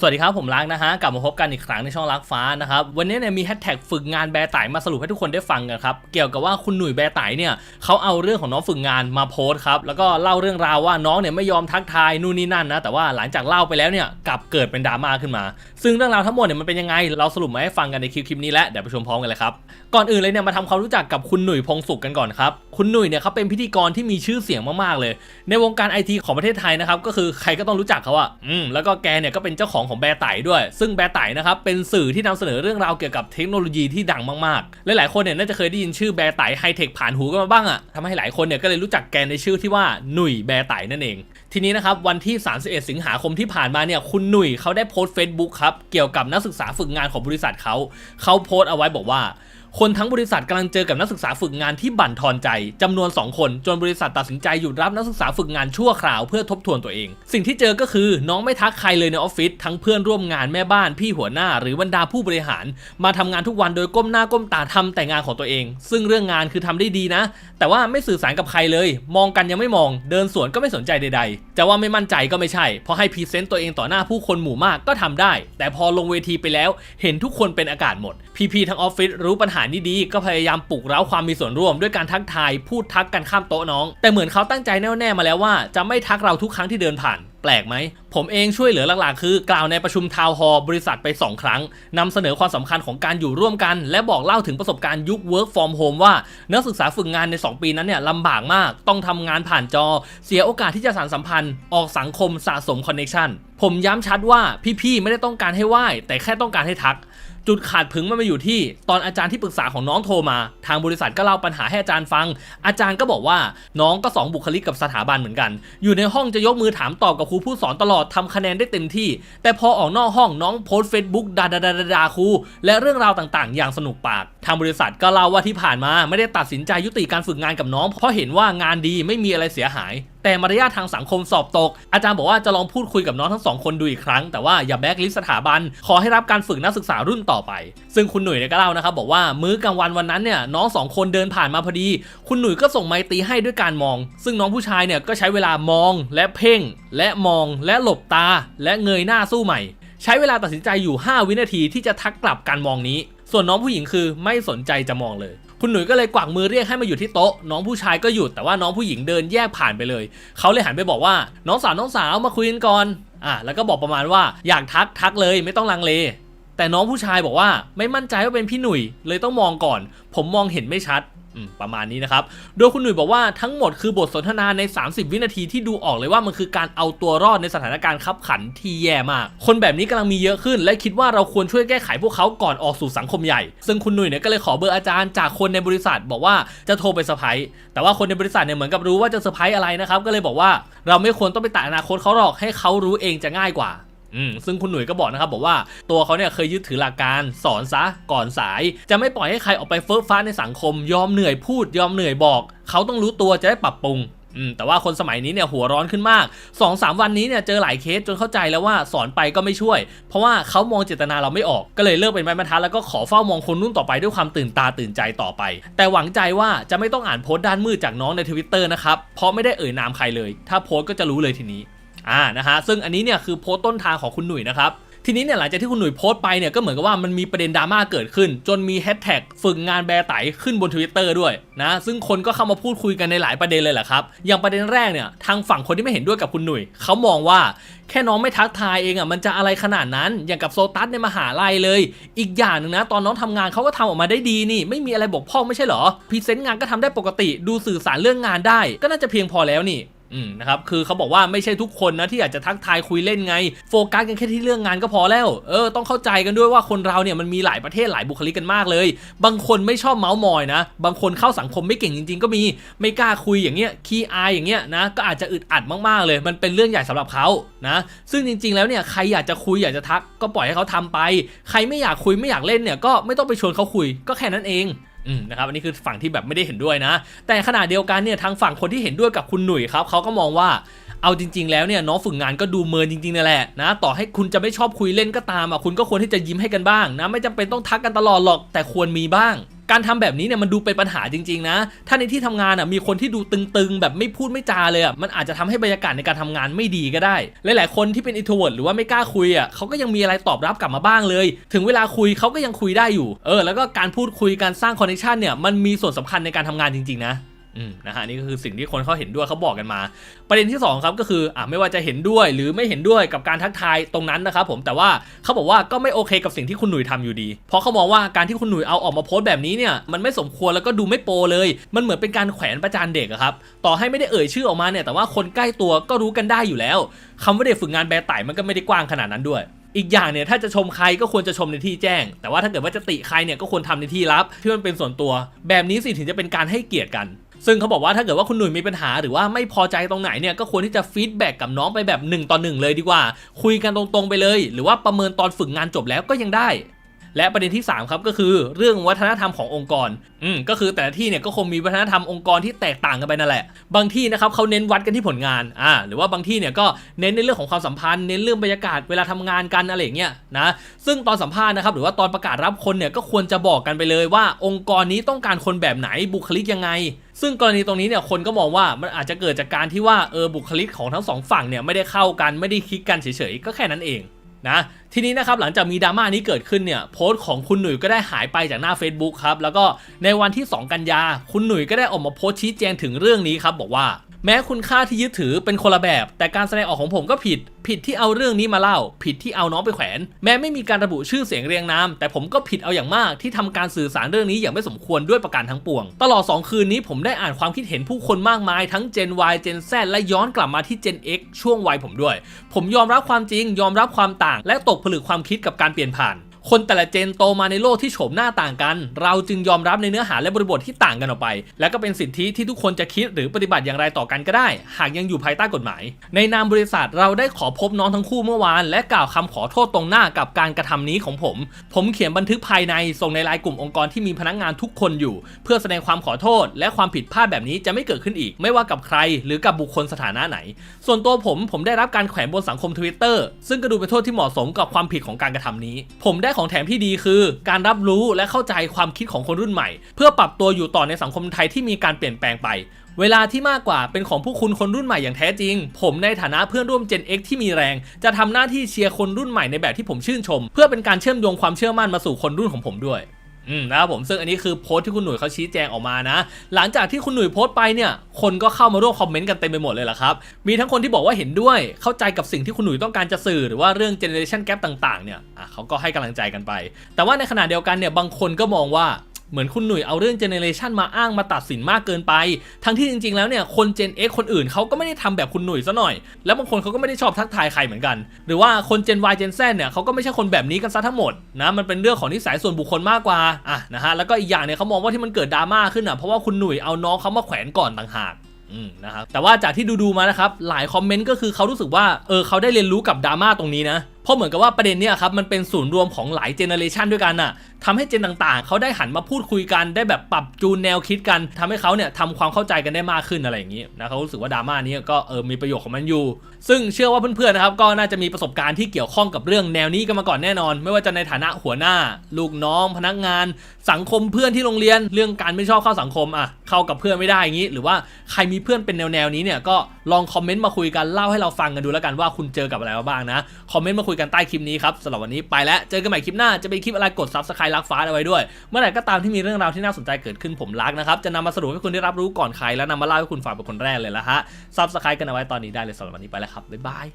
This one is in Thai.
สวัสดีครับ ผมรักนะฮะ กลับมาพบกันอีกครั้งในช่องรักฟ้านะครับ วันนี้เนี่ยมีแฮชแท็กฝึกงานแบร์ไตมาสรุปให้ทุกคนได้ฟังกันครับ เกี่ยวกับว่าคุณหนุ่ยแบร์ไตเนี่ยเขาเอาเรื่องของน้องฝึกงานมาโพสต์ครับ แล้วก็เล่าเรื่องราวว่าน้องเนี่ยไม่ยอมทักทายนู่นนี่นั่นนะ แต่ว่าหลังจากเล่าไปแล้วเนี่ยกลับเกิดเป็นดราม่าขึ้นมา ซึ่งเรื่องราวทั้งหมดเนี่ยมันเป็นยังไง เราสรุปมาให้ฟังกันในคลิปคลิปนี้และเดี๋ยวไปชมพร้อมกันเลยครับ ก่อนอื่นเลยเนี่ยมาทำความรู้จักกับคุณหนุ่ยพงสุขกันก่อนครับ คุณหนุ่ยเนี่ยเขาเป็นพิธีกรที่มีชื่อเสียงมากๆเลย ในวงการไอทีของประเทศไทยนะครับก็คือใครก็ต้องรู้จักเขาอะอืมแล้วก็แกเนี่ยก็เป็นเจ้าของของแบร์ไตด้วย ซึ่งแบร์ไตนะครับเป็นสื่อที่นำเสนอเรื่องราวเกี่ยวกับเทคโนโลยีที่ดังมากๆ หลายๆคนเนี่ยน่าจะเคยได้ยินชื่อแบร์ไตไฮเทคผ่านหูกันมาบ้างอะทำให้หลายคนเนี่ยก็เลยรู้จักแกในชื่อที่ว่าหนุ่ยแบร์ไตนั่นเอง ทีนี้นะครับวันที่ 31 สิงหาคมที่ผ่านมาเนี่ยคุณหนุ่ยเขาได้โพสต์เฟซบุ๊กครับเกี่ยวกับนักศึกษาฝึกงานของบริษัทเขาเขาโพสต์เอาไว้บอกว่า คนทั้งบริษัทกำลังเจอกับนักศึกษาฝึกงานที่บั่นทอนใจจำนวน 2 คน จนบริษัทตัดสินใจหยุดรับนักศึกษาฝึกงานชั่วคราวเพื่อทบทวนตัวเอง สิ่งที่เจอก็คือน้องไม่ทักใครเลยในออฟฟิศทั้งเพื่อนร่วมงานแม่บ้านพี่หัวหน้า หรือบรรดาผู้บริหาร มาทำงานทุกวันโดยก้มหน้าก้มตาทำแต่งานของตัวเอง ซึ่งเรื่องงานคือทำได้ดีนะ แต่ว่าไม่สื่อสารกับใครเลย มองกันยังไม่มอง เดินสวนก็ไม่สนใจใดๆ จะว่าไม่มั่นใจก็ไม่ใช่ เพราะให้พรีเซนต์ตัวเองต่อหน้าผู้คนหมู่มากก็ทำได้ แต่พอลงเวทีไปแล้วเห็นทุกคนเป็นอากาศหมด พีๆทั้งออฟฟิศรู้ปัญหานี้ดี ก็พยายามปลุกเร้าความมีส่วนร่วมด้วยการทักทายพูดทักกันข้ามโต๊ะน้อง แต่เหมือนเขาตั้งใจแน่วแน่มาแล้วว่าจะไม่ทักเราทุกครั้งที่เดินผ่าน ลกไหม ผมเองช่วยเหลือหลักๆ คือกล่าวในประชุมทาวน์ฮอลล์บริษัทไป 2 ครั้งนำเสนอความสำคัญของการอยู่ร่วมกัน และบอกเล่าถึงประสบการณ์ยุค work from home ว่า นักศึกษาฝึกงานใน 2 ปีนั้นเนี่ยลำบากมาก ต้องทำงานผ่านจอ เสียโอกาสที่จะสานสัมพันธ์ ออกสังคมสะสมคอนเนคชั่น ผมย้ำชัดว่าพี่ๆไม่ได้ต้องการให้ไหว้แต่แค่ต้องการให้ทัก จุดขาดผึงมันมาอยู่ที่ตอนอาจารย์ที่ปรึกษาของน้องโทรมา ทางบริษัทก็เล่าปัญหาให้อาจารย์ฟัง อาจารย์ก็บอกว่าน้องก็สองบุคลิกกับสถาบันเหมือนกัน อยู่ในห้องจะยกมือถามตอบกับครูผู้สอนตลอดทำคะแนนได้เต็มที่ แต่พอออกนอกห้องน้องโพสเฟซบุ๊กด่าด่าด่าด่าครูและเรื่องราวต่างๆ อย่างสนุกปากางบริษัทก็เล่าว่าที่ผ่านมาไม่ได้ตัดสินใจยุติการฝึกงานกับน้อง เพราะเห็นว่างานดีไม่มีอะไรเสียหาย แต่มารยาททางสังคมสอบตก อาจารย์บอกว่าจะลองพูดคุยกับน้องทั้งสองคนดูอีกครั้ง แต่ว่าอย่าแบล็คลิสสถาบัน ขอให้รับการฝึกนักศึกษารุ่นต่อไป ซึ่งคุณหนุ่ยก็เล่านะครับบอกว่ามื้อกลางวันวันนั้นเนี่ยน้องสองคนเดินผ่านมาพอดี คุณหนุ่ยก็ส่งไมตีให้ด้วยการมอง ซึ่งน้องผู้ชายเนี่ยก็ใช้เวลามองและเพ่ง และมองและหลบตา และเงยหน้าสู้ใหม่ ใช้เวลาตัดสินใจอยู่ 5 วินาทีที่จะทักกลับการมองนี้ ส่วนน้องผู้หญิงคือไม่สนใจจะมองเลย คุณหนุ่ยก็เลยกวักมือเรียกให้มาอยู่ที่โต๊ะ น้องผู้ชายก็หยุดแต่ว่าน้องผู้หญิงเดินแยกผ่านไปเลย เขาเลยหันไปบอกว่า น้องสาวน้องสาวมาคุยกันก่อนอะแล้วก็บอกประมาณว่าอยากทักทักเลยไม่ต้องลังเล แต่น้องผู้ชายบอกว่าไม่มั่นใจว่าเป็นพี่หนุ่ยเลยต้องมองก่อน ผมมองเห็นไม่ชัด ประมาณนี้นะครับ โดยคุณหนุ่ยบอกว่าทั้งหมดคือบทสนทนาใน 30 วินาทีที่ดูออกเลยว่ามันคือการเอาตัวรอดในสถานการณ์ขับขันที่แย่มาก คนแบบนี้กำลังมีเยอะขึ้น และคิดว่าเราควรช่วยแก้ไขพวกเขาก่อนออกสู่สังคมใหญ่ ซึ่งคุณหนุ่ยเนี่ยก็เลยขอเบอร์อาจารย์จากคนในบริษัทบอกว่าจะโทรไปเซอร์ไพรส์แต่ว่าคนในบริษัทเนี่ยเหมือนกับรู้ว่าจะเซอร์ไพรส์อะไรนะครับก็เลยบอกว่าเราไม่ควรต้องไปตัดอนาคตเขาหรอกให้เขารู้เองจะง่ายกว่า อืมซึ่งคุณหนุ่ยก็บอกนะครับบอกว่าตัวเขาเนี่ยเคยยึดถือหลักการสอนซะก่อนสาย จะไม่ปล่อยให้ใครออกไปเฟิร์ฟ้าในสังคม ยอมเหนื่อยพูด ยอมเหนื่อยบอก เขาต้องรู้ตัวจะได้ปรับปรุงอืมแต่ว่าคนสมัยนี้เนี่ยหัวร้อนขึ้นมาก2อสวันนี้เนี่ยเจอหลายเคสจนเข้าใจแล้วว่าสอนไปก็ไม่ช่วย เพราะว่าเขามองเจตนาเราไม่ออกก็เลยเลิกเป็นไม้บรรทัดแล้วก็ขอเฝ้ามองคนรุ่นต่อไปด้วยความตื่นตาตื่นใจต่อไป แต่หวังใจว่าจะไม่ต้องอ่านโพสต์ด้านมืดจากน้องในทวิตเตอร์นะครับเพราะไม่ได้เอ่ยนามใครเลย ถ้าโพสต์ก็จะรู้เลยทีนี้ อ่านะฮะซึ่งอันนี้เนี่ยคือโพสต์ต้นทางของคุณหนุ่ยนะครับทีนี้เนี่ยหลังจากที่คุณหนุ่ยโพสต์ไปเนี่ยก็เหมือนกับว่ามันมีประเด็นดราม่าเกิดขึ้น จนมีแฮชแท็กฝึกงานแบร์ไตขึ้นบน Twitter ด้วยนะซึ่งคนก็เข้ามาพูดคุยกันในหลายประเด็นเลยแหละครับ อย่างประเด็นแรกเนี่ยทางฝั่งคนที่ไม่เห็นด้วยกับคุณหนุ่ยเขามองว่าแค่น้องไม่ทักทายเองอะมันจะอะไรขนาดนั้น อย่างกับโซตัสในมหาลัยเลย อีกอย่างหนึ่งนะ ตอนน้องทำงานเขาก็ทำออกมาได้ดีนี่ ไม่มีอะไรบกพร่องไม่ใช่เหรอพรีเซนต์งานก็ทำได้ปกติ ดูสื่อสารเรื่องงานได้ ก็น่าจะเพียงพอแล้วนี่ อืมนะครับคือเขาบอกว่าไม่ใช่ทุกคนนะที่อยากจะทักทายคุยเล่นไง โฟกัสกันแค่ที่เรื่องงานก็พอแล้ว เออต้องเข้าใจกันด้วยว่าคนเราเนี่ยมันมีหลายประเทศหลายบุคลิกกันมากเลย บางคนไม่ชอบเมาส์มอยนะ บางคนเข้าสังคมไม่เก่งจริง ๆ ก็มีไม่กล้าคุยอย่างเงี้ยขี้อายอย่างเงี้ยนะก็อาจจะอึดอัดมากๆเลย มันเป็นเรื่องใหญ่สำหรับเขานะซึ่งจริง ๆแล้วเนี่ยใครอยากจะคุยอยากจะทักก็ปล่อยให้เขาทำไป ใครไม่อยากคุยไม่อยากเล่นเนี่ยก็ไม่ต้องไปชวนเขาคุยก็แค่นั้นเอง นะครับอันนี้คือฝั่งที่แบบไม่ได้เห็นด้วยนะ แต่ขณะเดียวกันเนี่ยทางฝั่งคนที่เห็นด้วยกับคุณหนุ่ยครับเขาก็มองว่าเอาจริง ๆ แล้วเนี่ยน้องฝึกงานก็ดูเมินจริงๆนั่นแหละนะต่อให้คุณจะไม่ชอบคุยเล่นก็ตามอะคุณก็ควรที่จะยิ้มให้กันบ้างนะไม่จำเป็นต้องทักกันตลอดหรอกแต่ควรมีบ้าง การทำแบบนี้เนี่ยมันดูเป็นปัญหาจริงๆนะ ถ้าในที่ทำงานอะมีคนที่ดูตึงๆ แบบไม่พูดไม่จาเลยอะมันอาจจะทำให้บรรยากาศในการทำงานไม่ดีก็ได้ หลายๆคนที่เป็นอินโทรเวิร์ดหรือว่าไม่กล้าคุยอะเขาก็ยังมีอะไรตอบรับกลับมาบ้างเลย ถึงเวลาคุยเขาก็ยังคุยได้อยู่ เออ แล้วก็การพูดคุยการสร้างคอนเนคชันเนี่ยมันมีส่วนสำคัญในการทำงานจริงๆนะ นะฮะนี่ก็คือสิ่งที่คนเขาเห็นด้วยเขาบอกกันมา ประเด็นที่สองครับก็คืออะไม่ว่าจะเห็นด้วยหรือไม่เห็นด้วยกับการทักทายตรงนั้นนะครับผมแต่ว่าเขาบอกว่าก็ไม่โอเคกับสิ่งที่คุณหนุ่ยทำอยู่ดี เพราะเขามองว่าการที่คุณหนุ่ยเอาออกมาโพสต์แบบนี้เนี่ยมันไม่สมควรแล้วก็ดูไม่โปรเลย มันเหมือนเป็นการแขวนประจานเด็กอะครับต่อให้ไม่ได้เอ่ยชื่อออกมาเนี่ยแต่ว่าคนใกล้ตัวก็รู้กันได้อยู่แล้วคำว่าเด็กฝึกงานแบร์ไต่มันก็ไม่ได้กว้างขนาดนั้นด้วยอีกอย่างเนี่ยถ้าจะชมใครก็ควรจะชมในที่แจ้ง แต่ว่าถ้าเกิดว่าจะติใครเนี่ยก็ควรทำในที่ลับที่มันเป็นส่วนตัว แบบนี้สิถึงจะเป็นการให้เกียรติกัน ซึ่งเขาบอกว่าถ้าเกิดว่าคุณหนุ่ยมีปัญหาหรือว่าไม่พอใจตรงไหนเนี่ยก็ควรที่จะฟีดแบ็กกับน้องไปแบบ1ต่อ1เลยดีกว่า คุยกันตรงๆไปเลย หรือว่าประเมินตอนฝึกงานจบแล้วก็ยังได้ และประเด็นที่ 3 ครับก็คือเรื่องวัฒนธรรมขององค์กรอืมก็คือแต่ละที่เนี่ยก็คงมีวัฒนธรรมองค์กรที่แตกต่างกันไปนั่นแหละ บางที่นะครับเขาเน้นวัดกันที่ผลงานอ่าหรือว่าบางที่เนี่ยก็เน้นในเรื่องของความสัมพันธ์เน้นเรื่องบรรยากาศเวลาทำงานกันอะไรอย่างเงี้ยนะซึ่งตอนสัมภาษณ์นะครับหรือว่าตอนประกาศรับคนเนี่ยก็ควรจะบอกกันไปเลยว่าองค์กรนี้ต้องการคนแบบไหนบุคลิกยังไงซึ่งกรณีตรงนี้เนี่ยคนก็มองว่ามันอาจจะเกิดจากการที่ว่าเออบุคลิกของทั้งสองฝั่งเนี่ยไม่ได้เข้ากันไม่ได้คลิกกันเฉยๆก็แค่นั้นเอง นะทีนี้นะครับหลังจากมีดราม่านี้เกิดขึ้นเนี่ยโพสต์ของคุณหนุ่ยก็ได้หายไปจากหน้า Facebook ครับแล้วก็ในวันที่ 2 กันยาคุณหนุ่ยก็ได้ออกมาโพสต์ชี้แจงถึงเรื่องนี้ครับบอกว่า แม้คุณค่าที่ยึดถือเป็นคนละแบบ แต่การแสดงออกของผมก็ผิด ผิดที่เอาเรื่องนี้มาเล่า ผิดที่เอาน้องไปแขวน แม้ไม่มีการระบุชื่อเสียงเรียงนาม แต่ผมก็ผิดเอาอย่างมากที่ทำการสื่อสารเรื่องนี้อย่างไม่สมควรด้วยประการทั้งปวง ตลอด 2 คืนนี้ผมได้อ่านความคิดเห็นผู้คนมากมายทั้ง Gen Y Gen Z และย้อนกลับมาที่ Gen X ช่วงวัยผมด้วย ผมยอมรับความจริง ยอมรับความต่าง และตกผลึกความคิดกับการเปลี่ยนผ่าน คนแต่ละเจนโตมาในโลกที่โฉมหน้าต่างกัน เราจึงยอมรับในเนื้อหาและบริบทที่ต่างกันออกไป และก็เป็นสิทธิที่ทุกคนจะคิดหรือปฏิบัติอย่างไรต่อกันก็ได้ หากยังอยู่ภายใต้กฎหมาย ในนามบริษัทเราได้ขอพบน้องทั้งคู่เมื่อวาน และกล่าวคำขอโทษตรงหน้ากับการกระทำนี้ของผม ผมเขียนบันทึกภายในส่งในไลน์กลุ่มองค์กรที่มีพนักงานทุกคนอยู่ เพื่อแสดงความขอโทษ และความผิดพลาดแบบนี้จะไม่เกิดขึ้นอีก ไม่ว่ากับใคร หรือกับบุคคลสถานะไหน ส่วนตัวผมผมได้รับการแขวนบนสังคมทวิตเตอร์ซึ่งก็ดูเป็นโทษที่เหมาะสมกับความผิดของการกระทำนี้ ผมได้ของแถมที่ดีคือ การรับรู้และเข้าใจความคิดของคนรุ่นใหม่ เพื่อปรับตัวอยู่ต่อในสังคมไทยที่มีการเปลี่ยนแปลงไปเวลาที่มากกว่าเป็นของผู้คุณคนรุ่นใหม่อย่างแท้จริง ผมในฐานะเพื่อนร่วม Gen X ที่มีแรง จะทำหน้าที่เชียร์คนรุ่นใหม่ในแบบที่ผมชื่นชม เพื่อเป็นการเชื่อมโยงความเชื่อมั่นมาสู่คนรุ่นของผมด้วย อืมนะครับผมซึ่งอันนี้คือโพสต์ที่คุณหนุ่ยเขาชี้แจงออกมานะ หลังจากที่คุณหนุ่ยโพสต์ไปเนี่ยคนก็เข้ามาร่วมคอมเมนต์กันเต็มไปหมดเลยล่ะครับ มีทั้งคนที่บอกว่าเห็นด้วยเข้าใจกับสิ่งที่คุณหนุ่ยต้องการจะสื่อหรือว่าเรื่องเจเนอเรชันแกรต่างๆเนี่ยอะเขาก็ให้กำลังใจกันไป แต่ว่าในขณะเดียวกันเนี่ยบางคนก็มองว่า เหมือนคุณหนุ่ยเอาเรื่องเจเนเรชันมาอ้างมาตัดสินมากเกินไป ทั้งที่จริง ๆ แล้วเนี่ยคน Gen X คนอื่นเขาก็ไม่ได้ทำแบบคุณหนุ่ยซะหน่อย แล้วบางคนเขาก็ไม่ได้ชอบทักทายใครเหมือนกัน หรือว่าคน Gen Y Gen Z เนี่ยเขาก็ไม่ใช่คนแบบนี้กันซะทั้งหมดนะมันเป็นเรื่องของนิสัยส่วนบุคคลมากกว่าอะนะฮะแล้วก็อีกอย่างเนี่ยเขามองว่าที่มันเกิดดราม่าขึ้นอะเพราะว่าคุณหนุ่ยเอาน้องเขามาแขวนก่อนต่างหากอืมนะครับแต่ว่าจากที่ดูดูๆมานะครับหลายคอมเมนต์ก็คือเขารู้สึกว่าเออเขาได้เรียนรู้กับดราม่าตรงนี้นะเพราะเหมือนกับว่าประเด็นเนี้ยครับมันเป็นศูนย์รวมของหลายเจเนอเรชันด้วยกันน่ะทำให้เจนต่างๆ เขาได้หันมาพูดคุยกันได้แบบปรับจูนแนวคิดกันทำให้เขาเนี่ยทำความเข้าใจกันได้มากขึ้นอะไรอย่างนี้นะเขารู้สึกว่าดราม่านี้ก็เออมีประโยชน์ของมันอยู่ ซึ่งเชื่อว่าเพื่อนๆนะครับก็น่าจะมีประสบการณ์ที่เกี่ยวข้องกับเรื่องแนวนี้กันมาก่อนแน่นอน ไม่ว่าจะในฐานะหัวหน้า ลูกน้อง พนักงาน สังคมเพื่อนที่โรงเรียน เรื่องการไม่ชอบเข้าสังคมอะเข้ากับเพื่อนไม่ได้อย่างนี้ หรือว่าใครมีเพื่อนเป็นแนวๆนี้เนี่ยก็ลองคอมเมนต์มาคุยกันเล่าให้เราฟังกันดูแล้วกันว่าคุณเจอกับอะไรมาบ้างนะคอมเมนต์มาคุยกันใต้คลิปนี้ครับสำหรับวันนี้ไปแล้วเจอกันใหม่คลิปหน้าจะเป็นคลิปอะไรกดซับสไครต์รักฟ้าเอาไว้ด้วย เมื่อไหร่ก็ตามที่มีเรื่องราวที่น่าสนใจเกิดขึ้นผมรักนะครับ จะนำมาสรุปให้คุณได้รับรู้ก่อนใครและนำมาเล่าให้คุณฟังเป็นคนแรกเลยละฮะซับสไครต์กันเอาไว้ตอนนี้ได้เลยสำหรับวันนี้ไปแล้วครับบ๊ายบาย